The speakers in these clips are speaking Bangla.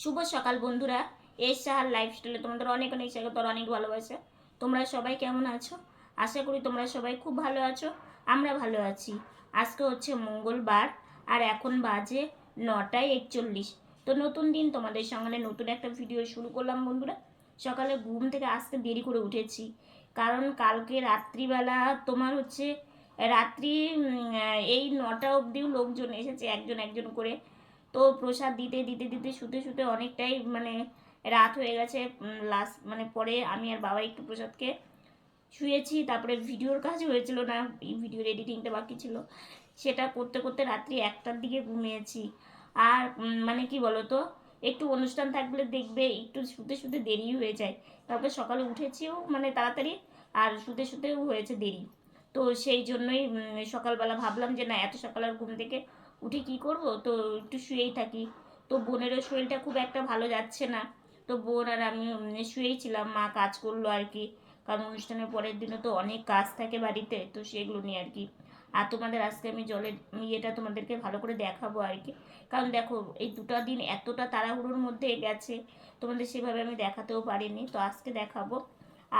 শুভ সকাল বন্ধুরা এস সাহার লাইফস্টাইলে তোমাদের অনেক অনেক স্বাগত অনেক ভালোবাসা। তোমরা সবাই কেমন আছো? আশা করি তোমরা সবাই খুব ভালো আছো, আমরা ভালো আছি। আজকে হচ্ছে মঙ্গলবার আর এখন বাজে নটায় একচল্লিশ। তো নতুন দিন তোমাদের সঙ্গে নতুন একটা ভিডিও শুরু করলাম বন্ধুরা। সকালে ঘুম থেকে আসতে দেরি করে উঠেছি। কারণ কালকে রাত্রিবেলা তোমার হচ্ছে রাত্রি এই নটা অবধিও লোকজন এসেছে, একজন একজন করে। তো প্রসাদ দিতে দিতে দিতে শুতে শুতে অনেকটাই মানে রাত হয়ে গেছে। লাস্ট মানে পরে আমি আর বাবা একটু প্রসাদকে শুয়েছি। তারপরে ভিডিওর কাজ হয়েছিল না ভিডিওর এডিটিংটা বাকি ছিল। সেটা করতে করতে রাত্রি একটার দিকে ঘুমিয়েছি। আর মানে কি বলো তো একটু অনুষ্ঠান থাকলে দেখবে একটু শুতে শুতে দেরি হয়ে যায়। তারপরে সকালে উঠেছিও মানে তাড়াতাড়ি আর শুতে, শুতেও হয়েছে দেরি। তো সেই জন্যই সকালবেলা ভাবলাম যে না, এত সকাল আর ঘুম থেকে উঠে কি করব? তো একটু শুয়েই থাকি। তো বোনেরও শরীরটা খুব একটা ভালো যাচ্ছে না। তো বোন আর আমি শুয়েই ছিলাম, মা কাজ করল আর কি। কারণ অনুষ্ঠানের পরের দিনও তো অনেক কাজ থাকে বাড়িতে, তো সেগুলো নিয়ে আর কি। আর তোমাদের আজকে আমি জলের ইয়েটা তোমাদেরকে ভালো করে দেখাবো আর কি। কারণ দেখো, এই দুটো দিন এতটা তাড়াহুড়োর মধ্যে গেছে, তোমাদের সেভাবে আমি দেখাতেও পারিনি। তো আজকে দেখাবো।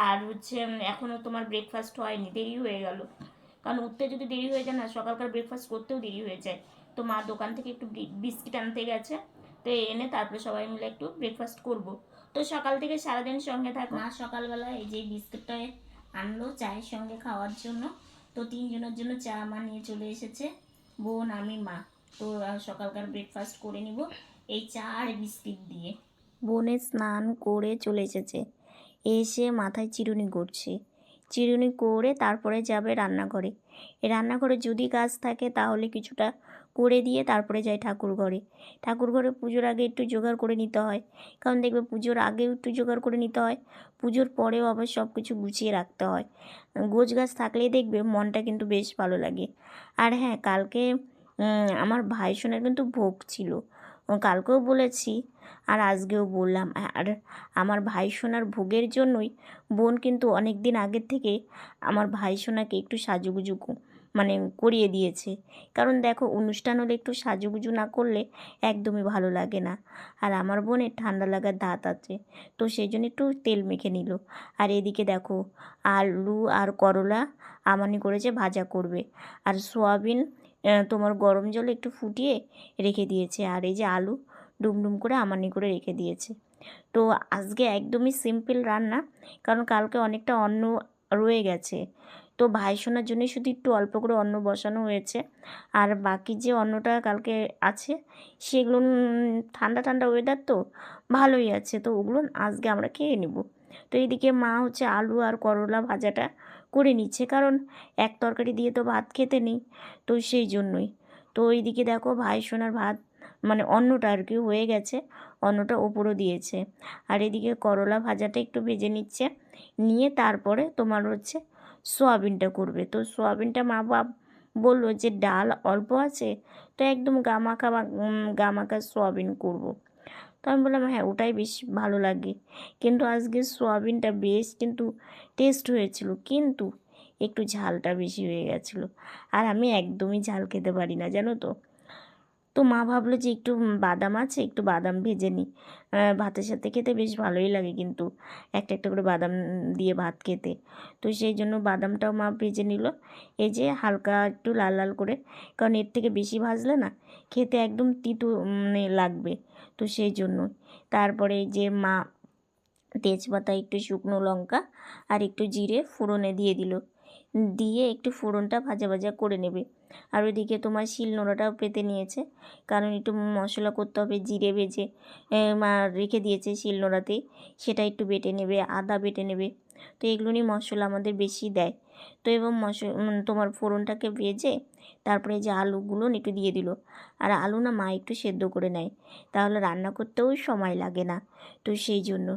আর হচ্ছে এখনও তোমার ব্রেকফাস্ট হয়নি, দেরি হয়ে গেল। কারণ উঠতে যদি দেরি হয়ে যায় না, সকালকার ব্রেকফাস্ট করতেও দেরি হয়ে যায়। তো মা দোকান থেকে একটু বিস্কিট আনতে গেছে। তো এনে তারপরে সবাই মিলে একটু ব্রেকফাস্ট করব। তো সকাল থেকে সারাদিন সঙ্গে থাক। মা সকালবেলা এই যে বিস্কিটটা আনলো চায়ের সঙ্গে খাওয়ার জন্য। তো তিনজনের জন্য চা মা নিয়ে চলে এসেছে। বোন আমি মা। তো সকালকার ব্রেকফাস্ট করে নিব এই চা আর বিস্কিট দিয়ে। বোনে স্নান করে চলে এসেছে। এসে মাথায় চিরুনি করছে চিরুনি করে তারপরে যাবে রান্নাঘরে। এই রান্নাঘরে যদি কাজ থাকে তাহলে কিছুটা করে দিয়ে তারপরে যায় ঠাকুর ঘরে। ঠাকুর ঘরে পুজোর আগে একটু জোগাড় করে নিতে হয়। কারণ দেখবে পুজোর আগেও একটু জোগাড় করে নিতে হয়। পুজোর পরেও আবার সব কিছু গুছিয়ে রাখতে হয়। গোছ গাছ থাকলেই দেখবে মনটা কিন্তু বেশ ভালো লাগে। আর হ্যাঁ কালকে আমার ভাই সোনার কিন্তু ভোগ ছিল। কালকেও বলেছি আর আজকেও বললাম। আর আমার ভাই সোনার ভোগের জন্যই বোন কিন্তু অনেক দিন আগের থেকে আমার ভাই সোনাকে একটু সাজুগুজু কো- মানে করিয়ে দিয়েছে। কারণ দেখো, অনুষ্ঠান হলে একটু সাজুগুজু না করলে একদমই ভালো লাগে না। আর আমার বোনের ঠান্ডা লাগার দাঁত আছে, তো সেই জন্য একটু তেল মেখে নিল। আর এদিকে দেখো, আলু আর করলা আমানি করেছে, ভাজা করবে। আর সোয়াবিন তোমার গরম জলে একটু ফুটিয়ে রেখে দিয়েছে। আর এই যে আলু ডুমডুম করে আমানি করে রেখে দিয়েছে। তো আজকে একদমই সিম্পল রান্না, কারণ কালকে অনেকটা অন্ন রয়ে গেছে। তো ভাই সোনার জন্য শুধু একটু অল্প করে অন্ন বসানো হয়েছে। আর বাকি যে অন্নটা কালকে আছে, সেগুলো ঠান্ডা ঠান্ডা ওয়েদার তো ভালোই আছে, তো ওগুলো আজকে আমরা খেয়ে নেব। তো এইদিকে মা হচ্ছে আলু আর করলা ভাজাটা করে নিচ্ছে, কারণ এক তরকারি দিয়ে তো ভাত খেতে নেই, তো সেই জন্যই। তো এইদিকে দেখো ভাই সোনার ভাত মানে অন্নটা আর কি হয়ে গেছে, অন্নটা ওপরও দিয়েছে। আর এদিকে করলা ভাজাটা একটু ভেজে নিচ্ছে, নিয়ে তারপরে তোমার হচ্ছে সোয়াবিনটা করবে। তো সোয়াবিনটা মা বাপ বলল যে, ডাল অল্প আছে, তো একদম গামাখা গামাখা সোয়াবিন করব। তো আমি বললাম হ্যাঁ ওটাই বেশ ভালো লাগে। কিন্তু আজকে সোয়াবিনটা বেশ কিন্তু টেস্ট হয়েছিল, কিন্তু একটু ঝালটা বেশি হয়ে গেছিল। আর আমি একদমই ঝাল খেতে পারি না, জানো তো? তো মা ভাবলো যে একটু বাদাম আছে, একটু বাদাম ভেজে নিই। ভাতের সাথে খেতে বেশ ভালোই লাগে কিন্তু, একটা একটা করে বাদাম দিয়ে ভাত খেতে। তো সেই জন্য বাদামটাও মা ভেজে নিল। এই যে হালকা একটু লাল লাল করে, কারণ এর থেকে বেশি ভাজলে না খেতে একদম তিতু মানে লাগবে। তো সেই জন্য তারপরে যে মা তেজপাতা, একটু শুকনো লঙ্কা আর একটু জিরে ফোড়নে দিয়ে দিল। দিয়ে একটু ফোড়নটা ভাজা ভাজা করে নেবে। আর ওইদিকে তোমার শিল নোড়াটাও পেতে নিয়েছে। কারণ একটু মশলা করতে হবে, জিরে ভেজে রেখে দিয়েছে শিল নোড়াতেই। সেটা একটু বেটে নেবে, আদা বেটে নেবে। তো এগুলো নিয়ে মশলা আমাদের বেশি দেয়। তো এবং মশলা তোমার ফোড়নটাকে ভেজে তারপরে যে আলুগুলো একটু দিয়ে দিল। আর আলু না মা একটু সেদ্ধ করে নেয়। তাহলে রান্না করতেও সময় লাগে না। তো সেই জন্য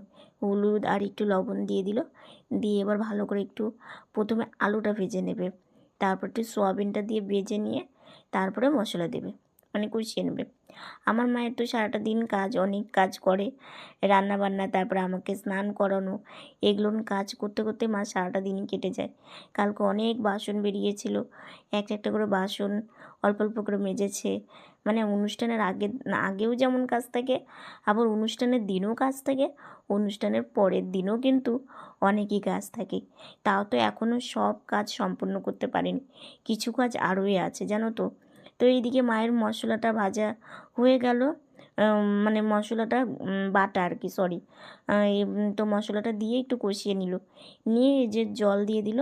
হলুদ আর একটু লবণ দিয়ে দিল। দিয়ে এবার ভালো করে একটু প্রথমে আলুটা ভেজে নেবে। তারপর একটু সোয়াবিনটা দিয়ে ভেজে নিয়ে তারপরে মশলা দেবে। মানে কুচিয়ে নেবে। আমার মায়ের তো সারাটা দিন কাজ, অনেক কাজ করে রান্না বান্না তারপরে আমাকে স্নান করানো, এগুলো কাজ করতে করতে মা সারাটা দিনই কেটে যায়। কালকে অনেক বাসন বেরিয়েছিল একটা একটা করে বাসন অল্প অল্প করে মেজেছে মানে অনুষ্ঠানের আগে আগেও যেমন কাজ থাকে, আবার অনুষ্ঠানের দিনও কাজ থাকে, অনুষ্ঠানের পরের দিনও কিন্তু অনেকই কাজ থাকে। তাও তো এখনও সব কাজ সম্পূর্ণ করতে পারিনি। কিছু কাজ আরোই আছে, জানো তো? তো এইদিকে মায়ের মশলাটা ভাজা হয়ে গেল। মানে মশলাটা বাটা আর কি সরি তো মশলাটা দিয়ে একটু কষিয়ে নিল। নিয়ে যে জল দিয়ে দিল,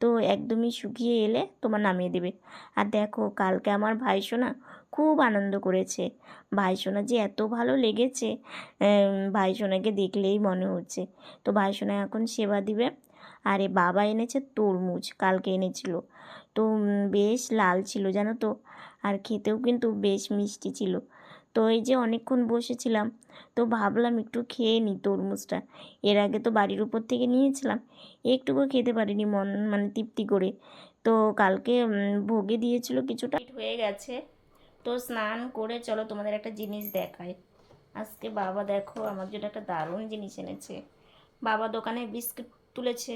তো একদমই শুকিয়ে এলে তোমার নামিয়ে দেবে। আর দেখো, কালকে আমার ভাইসোনা খুব আনন্দ করেছে। ভাইসোনা যে এত ভালো লেগেছে ভাইসোনাকে দেখলেই মনে হচ্ছে। তো ভাইসোনা এখন সেবা দিবে। আরে বাবা এনেছে তরমুজ, কালকে এনেছিল। তো বেশ লাল ছিল জানো তো, আর খেতেও কিন্তু বেশ মিষ্টি ছিল। তো এই যে অনেকক্ষণ বসেছিলাম, তো ভাবলাম একটু খেয়ে নিই তরমুজটা। এর আগে তো বাড়ির উপর থেকে নিয়েছিলাম, একটুকু খেতে পারিনি মন মানে তৃপ্তি করে। তো কালকে ভোগে দিয়েছিল কিছুটা। হয়ে গেছে। তো স্নান করে চলো তোমাদের একটা জিনিস দেখায় আজকে বাবা দেখো আমার জন্য একটা দারুণ জিনিস এনেছে। বাবা দোকানে বিস্কুট তুলেছে।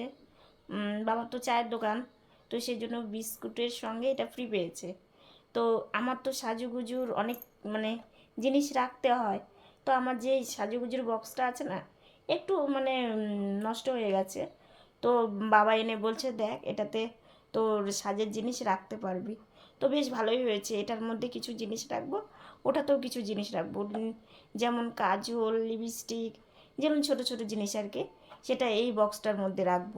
বাবার তো চায়ের দোকান, তো সেই জন্য বিস্কুটের সঙ্গে এটা ফ্রি পেয়েছে। তো আমার তো সাজুগুজুর অনেক মানে জিনিস রাখতে হয়। তো আমার যে সাজুগুজুর বক্সটা আছে না, একটু মানে নষ্ট হয়ে গেছে। তো বাবা এনে বলছে, দেখ, এটাতে তোর সাজের জিনিস রাখতে পারবি। তো বেশ ভালোই হয়েছে। এটার মধ্যে কিছু জিনিস রাখব, ওটাতেও কিছু জিনিস রাখব। যেমন কাজল লিপস্টিক যেমন ছোট ছোট জিনিস আর কি, সেটা এই বক্সটার মধ্যে রাখব।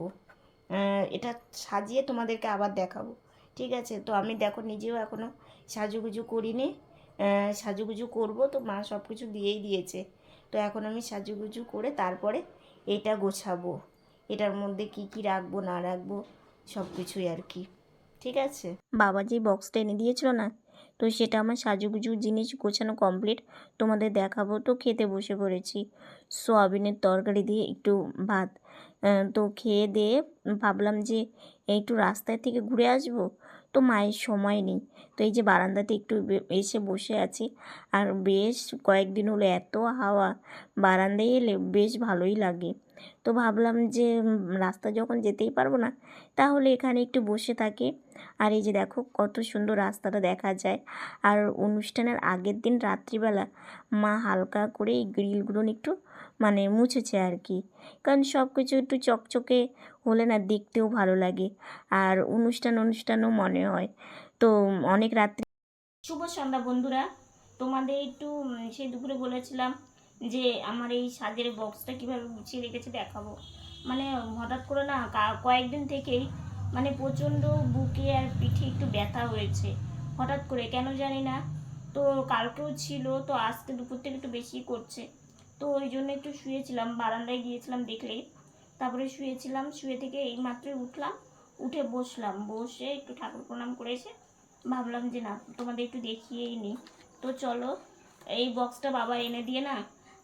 এটা সাজিয়ে তোমাদেরকে আবার দেখাবো। ঠিক আছে? তো আমি দেখো নিজেও এখনও সাজুগুজু করিনি। সাজুগুজু করব তো মা সব কিছু দিয়েই দিয়েছে। তো এখন আমি সাজুগুজু করে তারপরে এটা গোছাবো। এটার মধ্যে কি কি রাখব, না রাখব সব কিছুই আর কি। ঠিক আছে? বাবা যে বক্সটা এনে দিয়েছিল না? তো সেটা আমার সাজুগুজু জিনিস গোছানো কমপ্লিট তোমাদের দেখাবো তো খেতে বসে পড়েছি। সোয়াবিনের তরকারি দিয়ে একটু ভাত। তো খেয়ে দিয়ে ভাবলাম যে একটু রাস্তায় থেকে ঘুরে আসব। তো মায়ের সময় নেই। তো এই যে বারান্দাতে একটু এসে বসে আছি। আর বেশ কয়েকদিন হলো এত হাওয়া। বারান্দায় এলে বেশ ভালোই লাগে। তো ভাবলাম যে রাস্তা যখন যেতেই পারব না, তাহলে এখানে একটু বসে থাকি। আর এই যে দেখো কত সুন্দর রাস্তাটা দেখা যায়। আর অনুষ্ঠানের আগের দিন রাত্রিবেলা মা হালকা করে এই গ্রিলগুলো একটু মানে মুছেছে আর কি। কারণ সব কিছু একটু চকচকে হলে না দেখতেও ভালো লাগে। আর অনুষ্ঠান অনুষ্ঠানও মনে হয়। তো অনেক রাত্রি শুভ সন্ধ্যা বন্ধুরা। তোমাদের একটু সেই দুপুরে বলেছিলাম যে আমার এই সাজের বক্সটা কীভাবে গুছিয়ে রেখেছে দেখাবো। মানে হঠাৎ করে না কয়েকদিন থেকেই মানে প্রচণ্ড বুকে আর পিঠে একটু ব্যথা হয়েছে। হঠাৎ করে, কেন জানি না। তো কালকেও ছিল, তো আজকে দুপুর থেকে একটু বেশি করছে। তো ওই জন্য একটু শুয়েছিলাম, বারান্দায় গিয়েছিলাম দেখলে। তারপরে শুয়েছিলাম, শুয়ে থেকে এই মাত্রই উঠলাম, উঠে বসলাম। বসে একটু ঠাকুর প্রণাম করে এসে ভাবলাম যে না, তোমাদের একটু দেখিয়েই নিই তো চলো, এই বক্সটা বাবা এনে দিয়ে না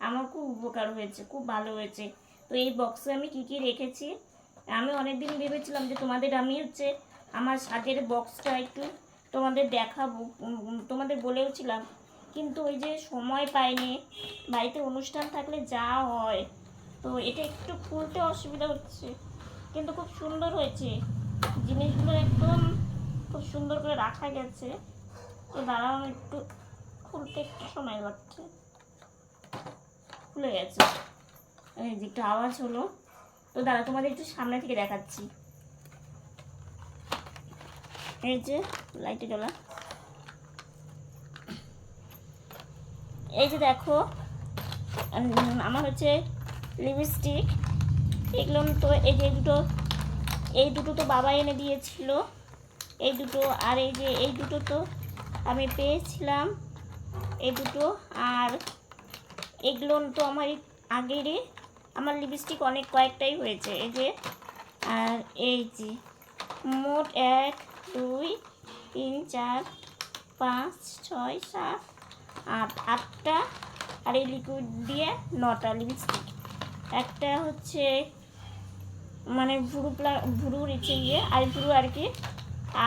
আমার খুব উপকার হয়েছে, খুব ভালো হয়েছে। তো এই বক্সে আমি কি কি রেখেছি? আমি অনেক দিন ভেবেছিলাম যে তোমাদের আমি হচ্ছে আমার সাজের বক্সটা একটু তোমাদের দেখাবো তোমাদের বলেওছিলাম। কিন্তু ওই যে সময় পাইনি, বাড়িতে অনুষ্ঠান থাকলে যা হয়, তো এটা একটু খুলতে অসুবিধা হচ্ছে। কিন্তু খুব সুন্দর হয়েছে। জিনিসগুলো একদম খুব সুন্দর করে রাখা গেছে। তো আমি একটু খুলতে একটু সময় লাগছে। খুলে গেছে। এই যে একটু আওয়াজ হলো। তো দাঁড়া, তোমাদের একটু সামনে থেকে দেখাচ্ছি। এই যে লাইটে জ্বলা। এই যে দেখো আমার হচ্ছে লিপস্টিক এগুলো তো এই যে দুটো, এই দুটো তো বাবা এনে দিয়েছিল। এই দুটো, আর এই যে, এই দুটো তো আমি পেয়েছিলাম। এই দুটো, আর এগুলো তো আমার আগেরই। আমার লিপস্টিক অনেক কয়েকটাই হয়েছে। এই যে, আর এই যে, মোট এক, দুই, তিন, চার, পাঁচ, ছয়, সাত, আট, আটটা। আর এই লিকুইড দিয়ে নটা লিপস্টিক একটা হচ্ছে মানে ভুরু প্লা ভুরুর ইচ্ছে গিয়ে আর ভুরু আর কি।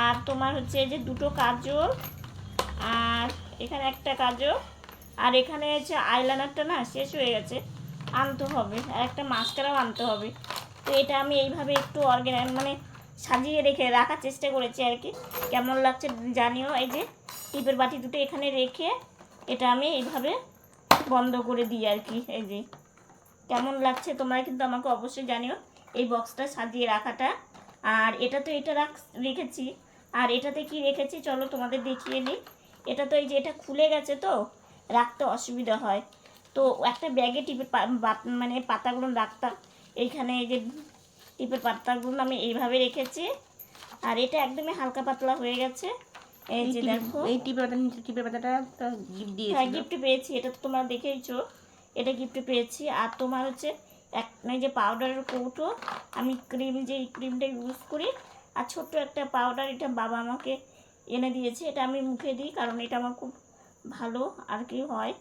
আর তোমার হচ্ছে যে দুটো কাজল। আর এখানে একটা কাজল। আর এখানে হচ্ছে আইলাইনারটা না, শেষ হয়ে গেছে, আনতে হবে। আর একটা মাস্কারাও আনতে হবে। তো এটা আমি এইভাবে একটু অর্গানাইজ মানে সাজিয়ে রেখে, রাখার চেষ্টা করেছি আর কি। কেমন লাগছে জানিও। এই যে টিপের বাটি দুটো এখানে রেখে এটা আমি এইভাবে বন্ধ করে দিই আর কি। এই যে কেমন লাগছে তোমরা কিন্তু আমাকে অবশ্যই জানিও। এই বক্সটা সাজিয়ে রাখাটা। আর এটা তো এটা রাখ রেখেছি। আর এটাতে কি রেখেছি চলো তোমাদের দেখিয়ে নিই। এটা তো এই যে এটা খুলে গেছে তো রাখতে অসুবিধা হয়। তো একটা ব্যাগে টিপের মানে পাতাগুলো রাখতাম। এইখানে এই যে টিপের পাতাগুলো আমি এইভাবে রেখেছি। আর এটা একদমই হালকা পাতলা হয়ে গেছে। এই যে দেখো। এই টিপের পাতা নিচে টিপের পাতাটা গিফট হ্যাঁ গিফট পেয়েছি। এটা তো তোমরা দেখেইছো। এটা গিফট পেয়েছি। আর তোমার হচ্ছে এক এই যে পাউডারের কৌটো। আমি ক্রিম যে এই ক্রিমটা ইউজ করি। আর ছোট্ট একটা পাউডার এটা বাবা আমাকে এনে দিয়েছে। এটা আমি মুখে দিই কারণ এটা আমার খুব ভালো আর কি হয়।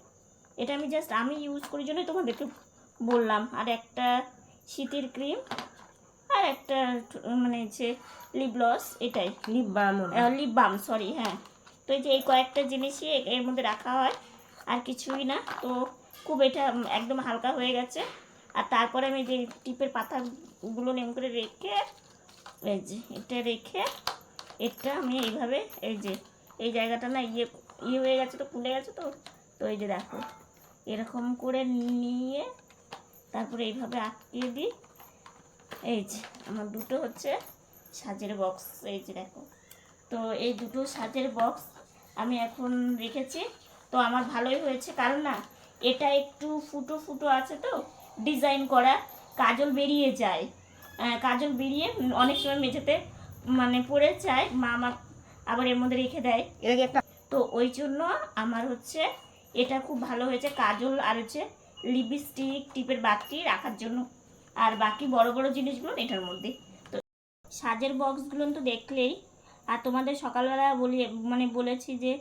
এটা আমি জাস্ট আমি ইউজ করি জন্যই তোমাদেরকে বললাম। আর একটা শীতের ক্রিম আর একটা মানে যে লিপ গ্লস এটাই। Lip balm lip balm sorry হ্যাঁ। তো এই যে এই কয়েকটা জিনিসই এর মধ্যে রাখা হয় আর কিছুই না। তো খুব এটা একদম হালকা হয়ে গেছে। আর তারপরে আমি যে টিপের পাতাগুলো নেম করে রেখে এই যে এটা রেখে এটা আমি এইভাবে এই যে এই জায়গাটা না ইয়ে ইয়ে হয়ে গেছে তো খুলে গেছে তো। তো এই যে দেখো, এরকম করে নিয়ে তারপরে এইভাবে আটকিয়ে দিই। এই যে, আমার দুটো হচ্ছে সাজের বক্স এই যে দেখো। তো এই দুটো সাজের বক্স আমি এখন রেখেছি। তো আমার ভালোই হয়েছে, কারণ না, এটা একটু ফুটো ফুটো আছে তো ডিজাইন করা, কাজল বেরিয়ে যায়। কাজল বেরিয়ে অনেক সময় মেঝেতে মানে পড়ে যায়, মা আমার আবার এর মধ্যে রেখে দেয়। কি একটা তো ওই জন্য আমার হচ্ছে এটা খুব ভালো হয়েছে। কাজল আর হচ্ছে লিপস্টিক টিপের বাটি রাখার জন্য। আর বাকি বড় বড় জিনিসগুলো এটার মধ্যে। তো সাজের বক্সগুলো তো দেখলেই। আর তোমাদের সকালবেলা বলি মানে বলেছি যে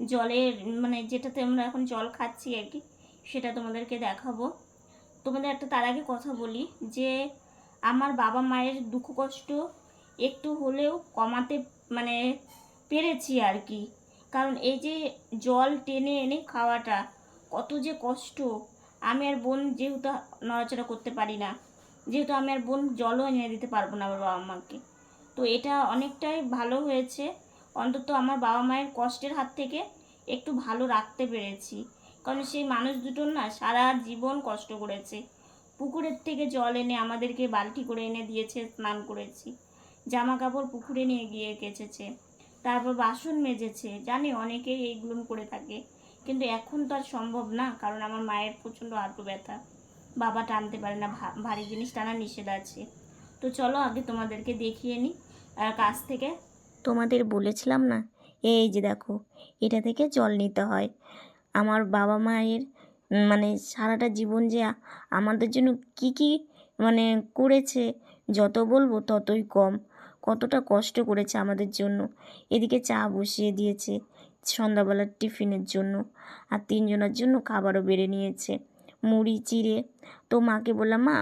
জলের মানে যেটাতে আমরা এখন জল খাচ্ছি আর কি, সেটা তোমাদেরকে দেখাবো। তোমাদের একটা তার আগে কথা বলি যে আমার বাবা মায়ের দুঃখ কষ্ট একটু হলেও কমাতে মানে পেরেছি আর কি। কারণ এই যে জল টেনে এনে খাওয়াটা কত যে কষ্ট। আমি আর বোন যেহেতু নড়াচড়া করতে পারি না, যেহেতু আমি আর বোন জলও এনে দিতে পারব না আমার বাবা মাকে। তো এটা অনেকটাই ভালো হয়েছে। অন্তত আমার বাবা মায়ের কষ্টের হাত থেকে একটু ভালো রাখতে পেরেছি। কারণ সেই মানুষ দুটোর না সারা জীবন কষ্ট করেছে। পুকুরের থেকে জল এনে আমাদেরকে বালতি করে এনে দিয়েছে, স্নান করেছি। জামা কাপড় পুকুরে নিয়ে গিয়ে কেচেছে। তারপর বাসন মেজেছে। জানি অনেকেই এইগুলো করে থাকে, কিন্তু এখন তো আর সম্ভব না, কারণ আমার মায়ের প্রচণ্ড হাঁটু ব্যথা। বাবা টানতে পারে না ভারী জিনিস টানা নিষেধ আছে। তো চলো আগে তোমাদেরকে দেখিয়ে নিই আর কাছ থেকে। তোমাদের বলেছিলাম না? এই যে দেখো, এটা থেকে জল নিতে হয়। আমার বাবা মায়ের মানে সারাটা জীবন যে আমাদের জন্য কি কি মানে করেছে, যত বলব ততই কম। কতটা কষ্ট করেছে আমাদের জন্য। এদিকে চা বসিয়ে দিয়েছে সন্ধ্যাবেলার টিফিনের জন্য আর তিনজনের জন্য খাবারও বেড়ে নিয়েছে। মুড়ি, চিড়ে। তো মাকে বললাম, মা,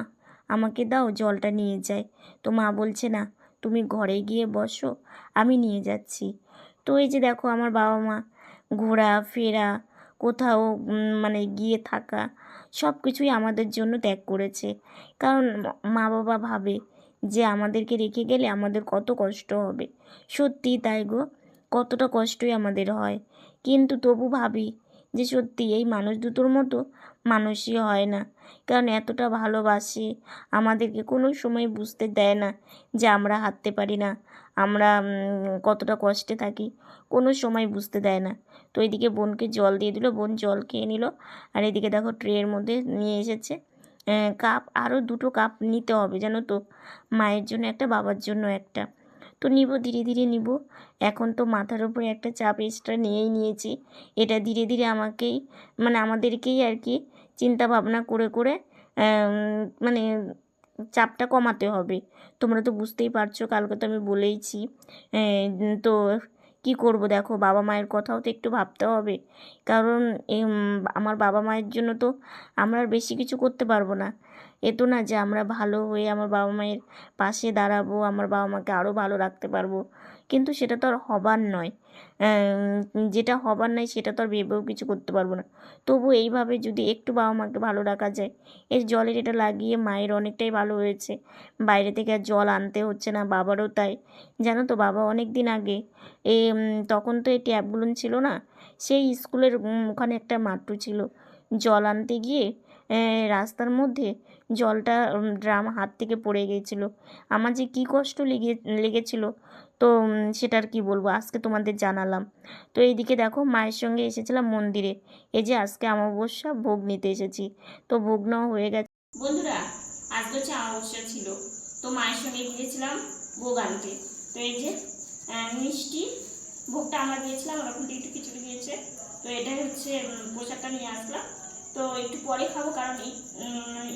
আমাকে দাও, জলটা নিয়ে যায় তো মা বলছে, না, তুমি ঘরে গিয়ে বসো, আমি নিয়ে যাচ্ছি। তো এই যে দেখো আমার বাবা মা ঘোরা, ফেরা, কোথাও মানে গিয়ে থাকা সব কিছুই আমাদের জন্য ত্যাগ করেছে। কারণ মা বাবা ভাবে যে আমাদেরকে রেখে গেলে আমাদের কত কষ্ট হবে। সত্যি তাই গো, কতটা কষ্টই আমাদের হয়। কিন্তু তবু ভাবি যে সত্যি এই মানুষ দুটোর মতো মানুষই হয় না। কারণ এতটা ভালোবাসে, আমাদেরকে কোনো সময় বুঝতে দেয় না যে আমরা হাঁটতে পারি না, আমরা কতটা কষ্টে থাকি, কোনো সময় বুঝতে দেয় না। তো এদিকে বোনকে জল দিয়ে দিল, বোন জল খেয়ে নিল, আর এদিকে দেখো ট্রের মধ্যে নিয়ে এসেছে। কাপ আরও দুটো কাপ নিতে হবে জানো তো। মায়ের জন্য একটা, বাবার জন্য একটা। তো নিব, ধীরে ধীরে নিব। এখন তো মাথার উপরে একটা চাপ এক্সট্রা নিয়েই নিয়েছি। এটা ধীরে ধীরে আমাকেই মানে আমাদেরকেই আর কি চিন্তা ভাবনা করে করে মানে চাপটা কমাতে হবে। তোমরা তো বুঝতেই পারছ, কালকে তো আমি বলেইছি। তো কি করব? দেখো, বাবা মায়ের কথাও তো একটু ভাবতে হবে। কারণ আমার বাবা মায়ের জন্য তো আমরা আর বেশি কিছু করতে পারব না। এ তো না যে আমরা ভালো হয়ে আমার বাবা মায়ের পাশে দাঁড়াবো, আমার বাবা মাকে আরও ভালো রাখতে পারব। কিন্তু সেটা তো আর হবার নয়। যেটা হবার নয় সেটা তো আর ভেবেও কিছু করতে পারব না। তবু এইভাবে যদি একটু বাবা মাকে ভালো রাখা যায়, এর জলের এটা লাগিয়ে মায়ের অনেকটাই ভালো হয়েছে। বাইরে থেকে আর জল আনতে হচ্ছে না, বাবারও তাই। জানো তো, বাবা অনেক দিন আগে এ তখন তো এই ট্যাপগুলো ছিল না, সেই স্কুলের ওখানে একটা মাট্টু ছিল। জল আনতে গিয়ে রাস্তার মধ্যে জলটা ড্রাম হাত থেকে পড়ে গিয়েছিল আমার যে কী কষ্ট লেগে লেগেছিল তো উম, সেটা আর কি বলব আজকে তোমাদের জানালাম। তো এইদিকে দেখো মায়ের সঙ্গে এসেছিলাম মন্দিরে। এই যে আজকে অমাবস্যা ভোগ নিতে এসেছি। তো ভোগ নেওয়া হয়ে গেছে। বন্ধুরা আজকে হচ্ছে অমাবস্যা ছিল। তো মায়ের সঙ্গে গিয়েছিলাম ভোগ আনতে। তো এই যে মিষ্টি ভোগটা আমরা দিয়েছিলাম ওরকম একটু খিচুড়ি দিয়েছে তো এটাই হচ্ছে প্রসাদটা নিয়ে আসলাম। তো একটু পরে খাব কারণ এই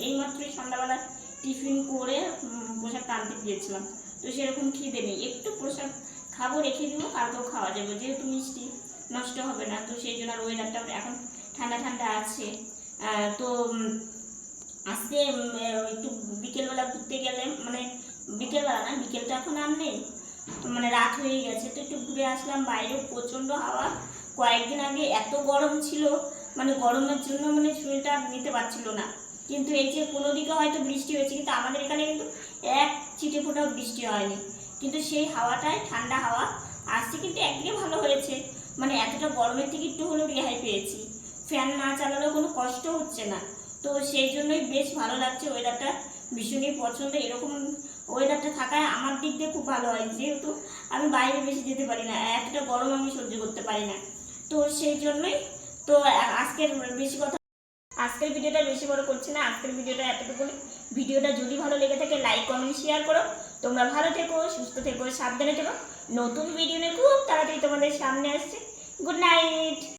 এইমাত্রই সন্ধ্যাবেলা টিফিন করে উম, প্রসাদটা আনতে গিয়েছিলাম। তো সেরকম খিদে নেই। একটু প্রসাদ খাব রেখে দিব কালকেও খাওয়া যাবে। যেহেতু মিষ্টি নষ্ট হবে না তো সেই জন্য ওয়েদারটা এখন ঠান্ডা ঠান্ডা আছে। তো আজকে একটু বিকেলবেলা ঘুরতে গেলে মানে বিকেলবেলা না বিকেলটা এখন আর নেই মানে রাত হয়ে গেছে। তো একটু ঘুরে আসলাম বাইরে প্রচণ্ড হাওয়া। কয়েকদিন আগে এত গরম ছিল মানে গরমের জন্য মানে শরীরটা নিতে পারছিল না। কিন্তু এই যে কোনো দিকে হয়তো বৃষ্টি হয়েছে, কিন্তু আমাদের এখানে কিন্তু এক চিটে ফোটাও বৃষ্টি হয়নি। কিন্তু সেই হাওয়াটায় ঠান্ডা হাওয়া আসছে কিন্তু একদিকে ভালো হয়েছে। মানে এতটা গরমের থেকে একটু হলেও রেহাই পেয়েছি। ফ্যান না চালালেও কোনো কষ্ট হচ্ছে না। তো সেই জন্যই বেশ ভালো লাগছে ওয়েদারটা ভীষণই পছন্দ। এরকম ওয়েদারটা থাকায় আমার দিক দিয়ে খুব ভালো হয়। যেহেতু আমি বাইরে বেশি যেতে পারি না, এতটা গরম আমি সহ্য করতে পারি না। তো সেই জন্যই তো আজকের বেশি কথা আজকের ভিডিওটা বেশি বড় করছি না। আজকের ভিডিওটা এতটুকুনি। ভিডিওটা যদি ভালো লেগে থাকে লাইক কমেন্ট শেয়ার করো। তোমরা ভালো থেকো, সুস্থ থেকো, সাবধানে থেকো। নতুন ভিডিও নিয়ে খুব তাড়াতাড়ি তোমাদের সামনে আসছে। Good night